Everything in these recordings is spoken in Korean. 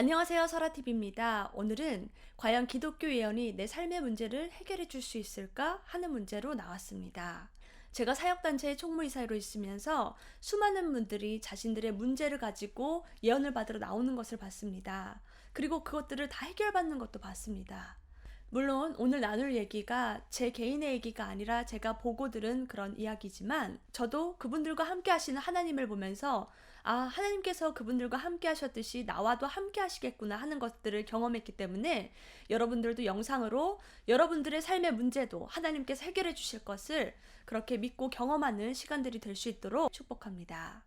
안녕하세요. 설아TV입니다. 오늘은 과연 기독교 예언이 내 삶의 문제를 해결해 줄 수 있을까 하는 문제로 나왔습니다. 제가 사역단체의 총무이사로 있으면서 수많은 분들이 자신들의 문제를 가지고 예언을 받으러 나오는 것을 봤습니다. 그리고 그것들을 다 해결받는 것도 봤습니다. 물론 오늘 나눌 얘기가 제 개인의 얘기가 아니라 제가 보고 들은 그런 이야기지만 저도 그분들과 함께 하시는 하나님을 보면서 아, 하나님께서 그분들과 함께 하셨듯이 나와도 함께 하시겠구나 하는 것들을 경험했기 때문에 여러분들도 영상으로 여러분들의 삶의 문제도 하나님께서 해결해 주실 것을 그렇게 믿고 경험하는 시간들이 될 수 있도록 축복합니다.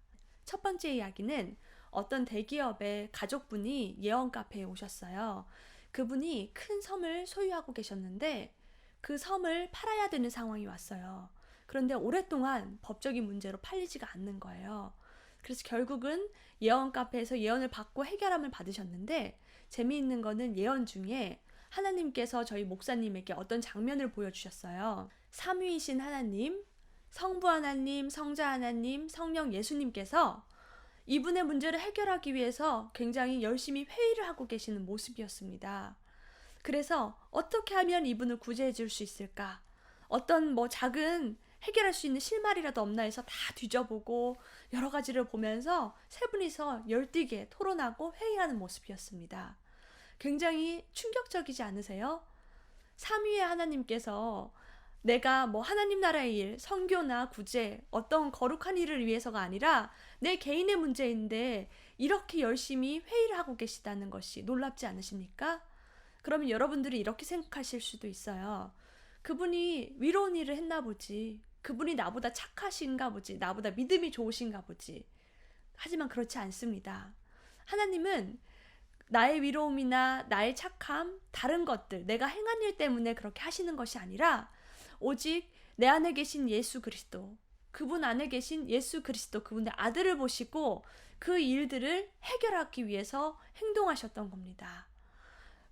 첫 번째 이야기는 어떤 대기업의 가족분이 예언 카페에 오셨어요. 그분이 큰 섬을 소유하고 계셨는데 그 섬을 팔아야 되는 상황이 왔어요. 그런데 오랫동안 법적인 문제로 팔리지가 않는 거예요. 그래서 결국은 예언 카페에서 예언을 받고 해결함을 받으셨는데 재미있는 거는 예언 중에 하나님께서 저희 목사님에게 어떤 장면을 보여주셨어요. 삼위이신 하나님, 성부 하나님, 성자 하나님, 성령 예수님께서 이분의 문제를 해결하기 위해서 굉장히 열심히 회의를 하고 계시는 모습이었습니다. 그래서 어떻게 하면 이분을 구제해 줄 수 있을까? 어떤 뭐 작은 해결할 수 있는 실마리라도 없나 해서 다 뒤져보고 여러 가지를 보면서 세 분이서 열띠게 토론하고 회의하는 모습이었습니다. 굉장히 충격적이지 않으세요? 삼위의 하나님께서 내가 뭐 하나님 나라의 일, 선교나 구제, 어떤 거룩한 일을 위해서가 아니라 내 개인의 문제인데 이렇게 열심히 회의를 하고 계시다는 것이 놀랍지 않으십니까? 그러면 여러분들이 이렇게 생각하실 수도 있어요. 그분이 위로운 일을 했나 보지. 그분이 나보다 착하신가 보지. 나보다 믿음이 좋으신가 보지. 하지만 그렇지 않습니다. 하나님은 나의 위로움이나 나의 착함, 다른 것들, 내가 행한 일 때문에 그렇게 하시는 것이 아니라 오직 내 안에 계신 예수 그리스도, 그분 안에 계신 예수 그리스도, 그분의 아들을 보시고 그 일들을 해결하기 위해서 행동하셨던 겁니다.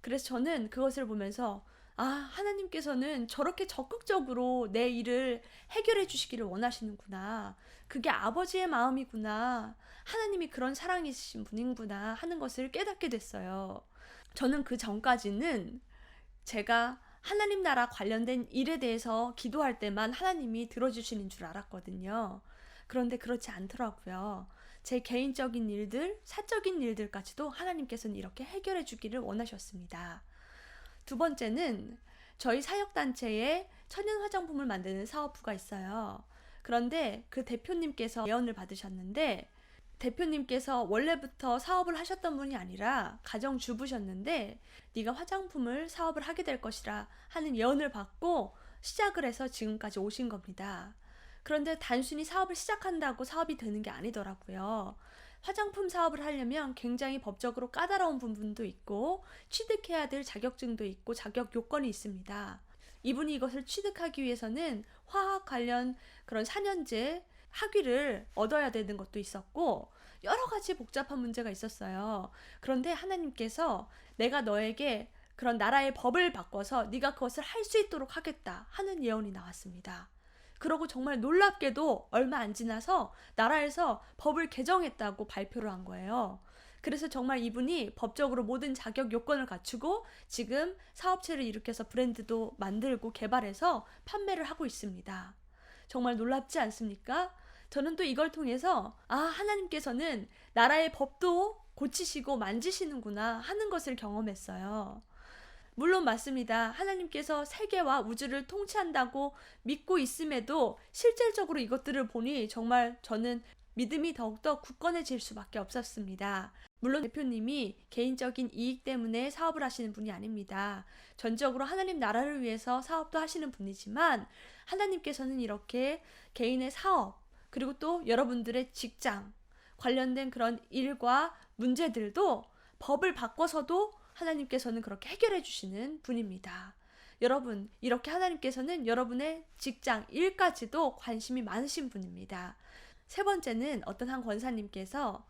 그래서 저는 그것을 보면서 아, 하나님께서는 저렇게 적극적으로 내 일을 해결해 주시기를 원하시는구나. 그게 아버지의 마음이구나. 하나님이 그런 사랑이 있으신 분인구나 하는 것을 깨닫게 됐어요. 저는 그 전까지는 제가 하나님 나라 관련된 일에 대해서 기도할 때만 하나님이 들어주시는 줄 알았거든요. 그런데 그렇지 않더라고요. 제 개인적인 일들, 사적인 일들까지도 하나님께서는 이렇게 해결해 주기를 원하셨습니다. 두 번째는 저희 사역단체에 천연 화장품을 만드는 사업부가 있어요. 그런데 그 대표님께서 예언을 받으셨는데 대표님께서 원래부터 사업을 하셨던 분이 아니라 가정주부셨는데 네가 화장품을 사업을 하게 될 것이라 하는 예언을 받고 시작을 해서 지금까지 오신 겁니다. 그런데 단순히 사업을 시작한다고 사업이 되는 게 아니더라고요. 화장품 사업을 하려면 굉장히 법적으로 까다로운 부분도 있고 취득해야 될 자격증도 있고 자격 요건이 있습니다. 이분이 이것을 취득하기 위해서는 화학 관련 그런 4년제 학위를 얻어야 되는 것도 있었고 여러 가지 복잡한 문제가 있었어요. 그런데 하나님께서 내가 너에게 그런 나라의 법을 바꿔서 네가 그것을 할 수 있도록 하겠다 하는 예언이 나왔습니다. 그러고 정말 놀랍게도 얼마 안 지나서 나라에서 법을 개정했다고 발표를 한 거예요. 그래서 정말 이분이 법적으로 모든 자격 요건을 갖추고 지금 사업체를 일으켜서 브랜드도 만들고 개발해서 판매를 하고 있습니다. 정말 놀랍지 않습니까? 저는 또 이걸 통해서 아, 하나님께서는 나라의 법도 고치시고 만지시는구나 하는 것을 경험했어요. 물론 맞습니다. 하나님께서 세계와 우주를 통치한다고 믿고 있음에도 실질적으로 이것들을 보니 정말 저는 믿음이 더욱더 굳건해질 수밖에 없었습니다. 물론 대표님이 개인적인 이익 때문에 사업을 하시는 분이 아닙니다. 전적으로 하나님 나라를 위해서 사업도 하시는 분이지만 하나님께서는 이렇게 개인의 사업, 그리고 또 여러분들의 직장 관련된 그런 일과 문제들도 법을 바꿔서도 하나님께서는 그렇게 해결해 주시는 분입니다. 여러분, 이렇게 하나님께서는 여러분의 직장, 일까지도 관심이 많으신 분입니다. 세 번째는 어떤 한 권사님께서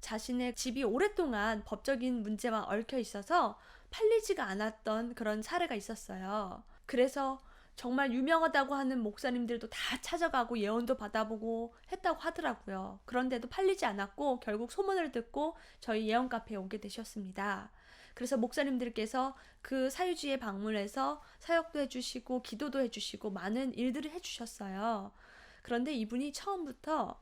자신의 집이 오랫동안 법적인 문제와 얽혀 있어서 팔리지가 않았던 그런 사례가 있었어요. 그래서 정말 유명하다고 하는 목사님들도 다 찾아가고 예언도 받아보고 했다고 하더라고요. 그런데도 팔리지 않았고 결국 소문을 듣고 저희 예언 카페에 오게 되셨습니다. 그래서 목사님들께서 그 사유지에 방문해서 사역도 해주시고 기도도 해주시고 많은 일들을 해주셨어요. 그런데 이분이 처음부터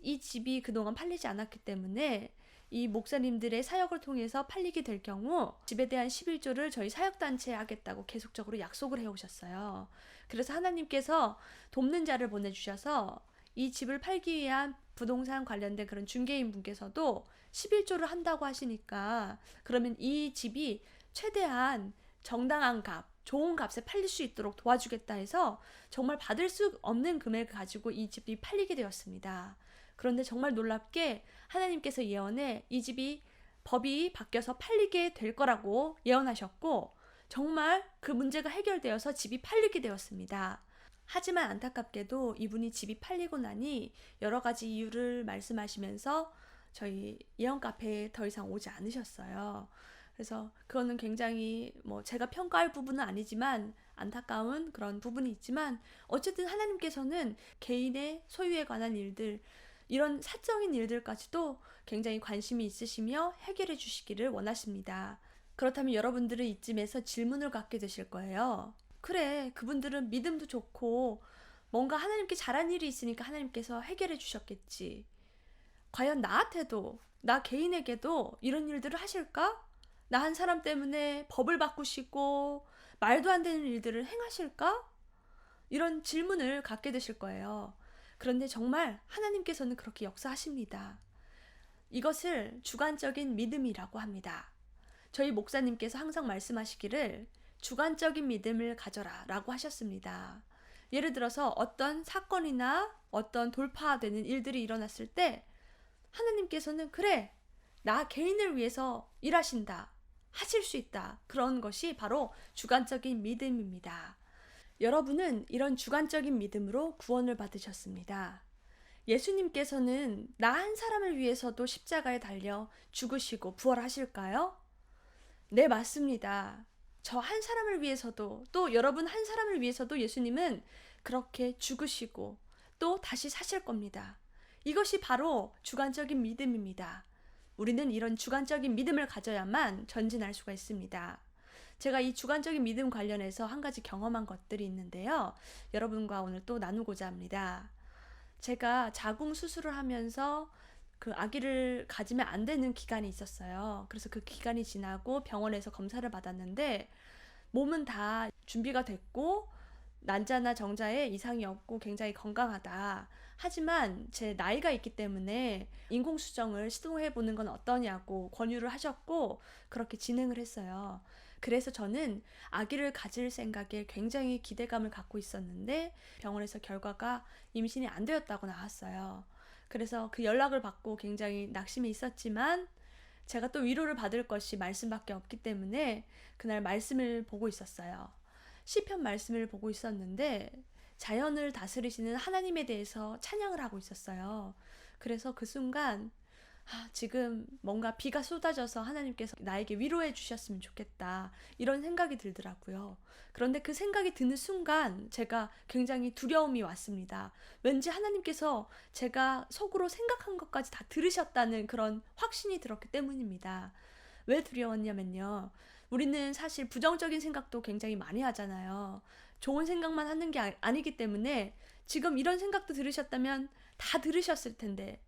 이 집이 그동안 팔리지 않았기 때문에 이 목사님들의 사역을 통해서 팔리게 될 경우 집에 대한 11조를 저희 사역단체에 하겠다고 계속적으로 약속을 해오셨어요. 그래서 하나님께서 돕는 자를 보내주셔서 이 집을 팔기 위한 부동산 관련된 그런 중개인 분께서도 11조를 한다고 하시니까 그러면 이 집이 최대한 정당한 값, 좋은 값에 팔릴 수 있도록 도와주겠다 해서 정말 받을 수 없는 금액을 가지고 이 집이 팔리게 되었습니다. 그런데 정말 놀랍게 하나님께서 예언에 이 집이 법이 바뀌어서 팔리게 될 거라고 예언하셨고 정말 그 문제가 해결되어서 집이 팔리게 되었습니다. 하지만 안타깝게도 이분이 집이 팔리고 나니 여러 가지 이유를 말씀하시면서 저희 예언 카페에 더 이상 오지 않으셨어요. 그래서 그거는 굉장히 뭐 제가 평가할 부분은 아니지만 안타까운 그런 부분이 있지만 어쨌든 하나님께서는 개인의 소유에 관한 일들 이런 사적인 일들까지도 굉장히 관심이 있으시며 해결해 주시기를 원하십니다. 그렇다면 여러분들은 이쯤에서 질문을 갖게 되실 거예요. 그래, 그분들은 믿음도 좋고 뭔가 하나님께 잘한 일이 있으니까 하나님께서 해결해 주셨겠지. 과연 나한테도, 나 개인에게도 이런 일들을 하실까? 나 한 사람 때문에 법을 바꾸시고 말도 안 되는 일들을 행하실까? 이런 질문을 갖게 되실 거예요. 그런데 정말 하나님께서는 그렇게 역사하십니다. 이것을 주관적인 믿음이라고 합니다. 저희 목사님께서 항상 말씀하시기를 주관적인 믿음을 가져라 라고 하셨습니다. 예를 들어서 어떤 사건이나 어떤 돌파되는 일들이 일어났을 때 하나님께서는 그래, 나 개인을 위해서 일하신다. 하실 수 있다. 그런 것이 바로 주관적인 믿음입니다. 여러분은 이런 주관적인 믿음으로 구원을 받으셨습니다. 예수님께서는 나 한 사람을 위해서도 십자가에 달려 죽으시고 부활하실까요? 네, 맞습니다. 저 한 사람을 위해서도 또 여러분 한 사람을 위해서도 예수님은 그렇게 죽으시고 또 다시 사실 겁니다. 이것이 바로 주관적인 믿음입니다. 우리는 이런 주관적인 믿음을 가져야만 전진할 수가 있습니다. 제가 이 주관적인 믿음 관련해서 한 가지 경험한 것들이 있는데요. 여러분과 오늘 또 나누고자 합니다. 제가 자궁 수술을 하면서 그 아기를 가지면 안 되는 기간이 있었어요. 그래서 그 기간이 지나고 병원에서 검사를 받았는데 몸은 다 준비가 됐고 난자나 정자에 이상이 없고 굉장히 건강하다. 하지만 제 나이가 있기 때문에 인공수정을 시도해 보는 건 어떠냐고 권유를 하셨고 그렇게 진행을 했어요. 그래서 저는 아기를 가질 생각에 굉장히 기대감을 갖고 있었는데 병원에서 결과가 임신이 안 되었다고 나왔어요. 그래서 그 연락을 받고 굉장히 낙심이 있었지만 제가 또 위로를 받을 것이 말씀밖에 없기 때문에 그날 말씀을 보고 있었어요. 시편 말씀을 보고 있었는데 자연을 다스리시는 하나님에 대해서 찬양을 하고 있었어요. 그래서 그 순간 아, 지금 뭔가 비가 쏟아져서 하나님께서 나에게 위로해 주셨으면 좋겠다. 이런 생각이 들더라고요. 그런데 그 생각이 드는 순간 제가 굉장히 두려움이 왔습니다. 왠지 하나님께서 제가 속으로 생각한 것까지 다 들으셨다는 그런 확신이 들었기 때문입니다. 왜 두려웠냐면요. 우리는 사실 부정적인 생각도 굉장히 많이 하잖아요. 좋은 생각만 하는 게 아, 아니기 때문에 지금 이런 생각도 들으셨다면 다 들으셨을 텐데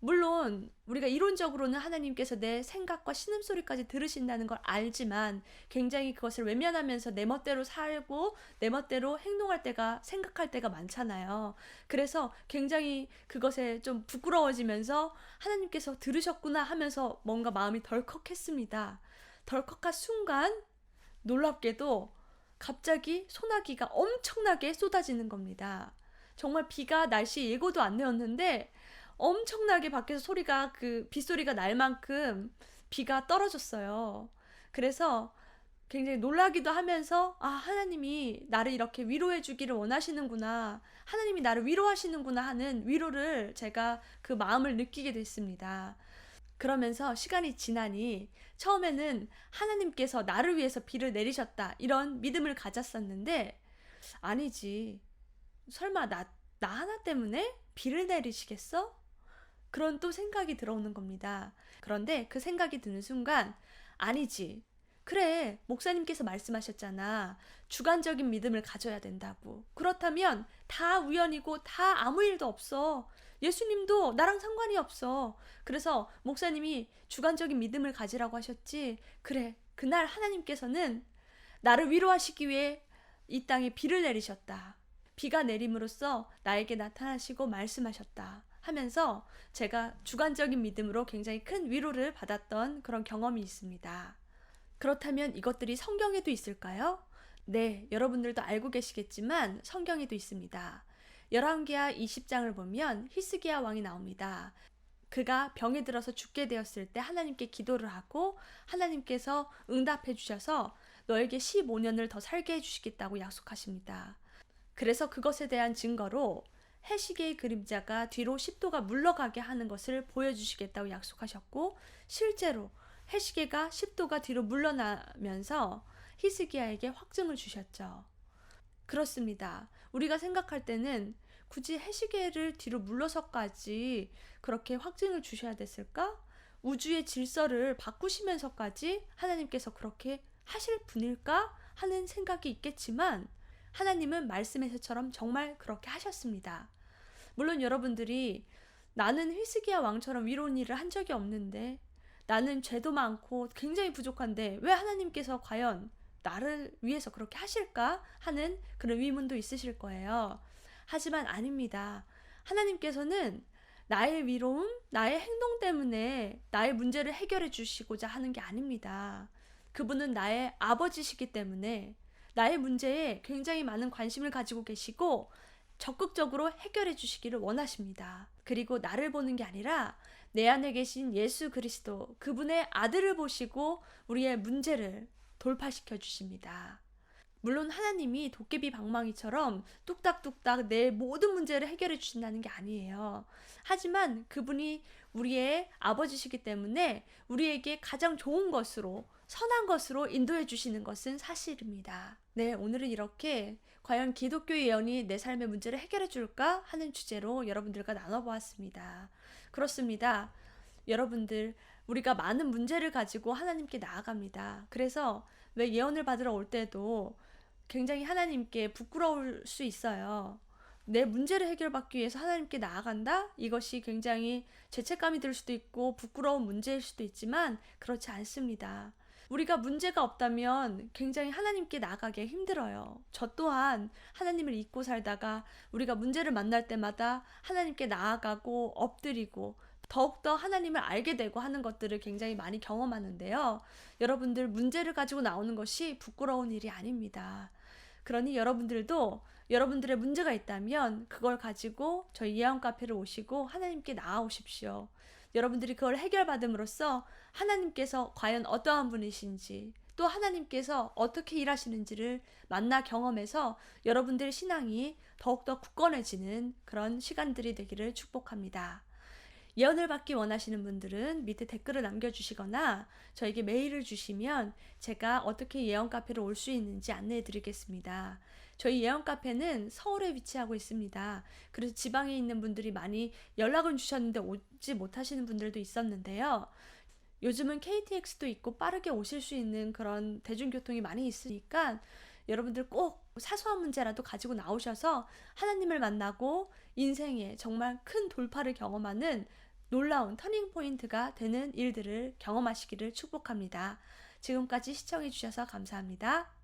물론 우리가 이론적으로는 하나님께서 내 생각과 신음소리까지 들으신다는 걸 알지만 굉장히 그것을 외면하면서 내 멋대로 살고 내 멋대로 행동할 때가 생각할 때가 많잖아요. 그래서 굉장히 그것에 좀 부끄러워지면서 하나님께서 들으셨구나 하면서 뭔가 마음이 덜컥했습니다. 덜컥한 순간 놀랍게도 갑자기 소나기가 엄청나게 쏟아지는 겁니다. 정말 비가 날씨 예고도 안 내었는데 엄청나게 밖에서 소리가 그 빗소리가 날 만큼 비가 떨어졌어요. 그래서 굉장히 놀라기도 하면서 아 하나님이 나를 이렇게 위로해 주기를 원하시는구나 하나님이 나를 위로하시는구나 하는 위로를 제가 그 마음을 느끼게 됐습니다. 그러면서 시간이 지나니 처음에는 하나님께서 나를 위해서 비를 내리셨다 이런 믿음을 가졌었는데 아니지. 설마 나, 나 하나 때문에 비를 내리시겠어? 그런 또 생각이 들어오는 겁니다. 그런데 그 생각이 드는 순간, 아니지. 그래, 목사님께서 말씀하셨잖아. 주관적인 믿음을 가져야 된다고. 그렇다면 다 우연이고 다 아무 일도 없어. 예수님도 나랑 상관이 없어. 그래서 목사님이 주관적인 믿음을 가지라고 하셨지. 그래, 그날 하나님께서는 나를 위로하시기 위해 이 땅에 비를 내리셨다. 비가 내림으로써 나에게 나타나시고 말씀하셨다. 하면서 제가 주관적인 믿음으로 굉장히 큰 위로를 받았던 그런 경험이 있습니다. 그렇다면 이것들이 성경에도 있을까요? 네, 여러분들도 알고 계시겠지만 성경에도 있습니다. 열왕기하 20장을 보면 히스기야 왕이 나옵니다. 그가 병에 들어서 죽게 되었을 때 하나님께 기도를 하고 하나님께서 응답해 주셔서 너에게 15년을 더 살게 해 주시겠다고 약속하십니다. 그래서 그것에 대한 증거로 해시계의 그림자가 뒤로 10도가 물러가게 하는 것을 보여주시겠다고 약속하셨고 실제로 해시계가 10도가 뒤로 물러나면서 히스기야에게 확증을 주셨죠. 그렇습니다. 우리가 생각할 때는 굳이 해시계를 뒤로 물러서까지 그렇게 확증을 주셔야 됐을까? 우주의 질서를 바꾸시면서까지 하나님께서 그렇게 하실 분일까? 하는 생각이 있겠지만 하나님은 말씀에서처럼 정말 그렇게 하셨습니다. 물론 여러분들이 나는 히스기야 왕처럼 위로운 일을 한 적이 없는데 나는 죄도 많고 굉장히 부족한데 왜 하나님께서 과연 나를 위해서 그렇게 하실까 하는 그런 의문도 있으실 거예요. 하지만 아닙니다. 하나님께서는 나의 위로움, 나의 행동 때문에 나의 문제를 해결해 주시고자 하는 게 아닙니다. 그분은 나의 아버지시기 때문에 나의 문제에 굉장히 많은 관심을 가지고 계시고 적극적으로 해결해 주시기를 원하십니다. 그리고 나를 보는 게 아니라 내 안에 계신 예수 그리스도 그분의 아들을 보시고 우리의 문제를 돌파시켜 주십니다. 물론 하나님이 도깨비 방망이처럼 뚝딱뚝딱 내 모든 문제를 해결해 주신다는 게 아니에요. 하지만 그분이 우리의 아버지시기 때문에 우리에게 가장 좋은 것으로 선한 것으로 인도해 주시는 것은 사실입니다. 네, 오늘은 이렇게 과연 기독교 예언이 내 삶의 문제를 해결해 줄까 하는 주제로 여러분들과 나눠보았습니다. 그렇습니다. 여러분들, 우리가 많은 문제를 가지고 하나님께 나아갑니다. 그래서 왜 예언을 받으러 올 때도 굉장히 하나님께 부끄러울 수 있어요. 내 문제를 해결받기 위해서 하나님께 나아간다? 이것이 굉장히 죄책감이 들 수도 있고 부끄러운 문제일 수도 있지만 그렇지 않습니다. 우리가 문제가 없다면 굉장히 하나님께 나가기 힘들어요. 저 또한 하나님을 잊고 살다가 우리가 문제를 만날 때마다 하나님께 나아가고 엎드리고 더욱더 하나님을 알게 되고 하는 것들을 굉장히 많이 경험하는데요. 여러분들 문제를 가지고 나오는 것이 부끄러운 일이 아닙니다. 그러니 여러분들도 여러분들의 문제가 있다면 그걸 가지고 저희 예언 카페를 오시고 하나님께 나아오십시오. 여러분들이 그걸 해결받음으로써 하나님께서 과연 어떠한 분이신지 또 하나님께서 어떻게 일하시는지를 만나 경험해서 여러분들의 신앙이 더욱더 굳건해지는 그런 시간들이 되기를 축복합니다. 예언을 받기 원하시는 분들은 밑에 댓글을 남겨주시거나 저에게 메일을 주시면 제가 어떻게 예언 카페로 올수 있는지 안내해 드리겠습니다. 저희 예언 카페는 서울에 위치하고 있습니다. 그래서 지방에 있는 분들이 많이 연락을 주셨는데 오지 못하시는 분들도 있었는데요. 요즘은 KTX도 있고 빠르게 오실 수 있는 그런 대중교통이 많이 있으니까 여러분들 꼭 사소한 문제라도 가지고 나오셔서 하나님을 만나고 인생에 정말 큰 돌파를 경험하는 놀라운 터닝 포인트가 되는 일들을 경험하시기를 축복합니다. 지금까지 시청해 주셔서 감사합니다.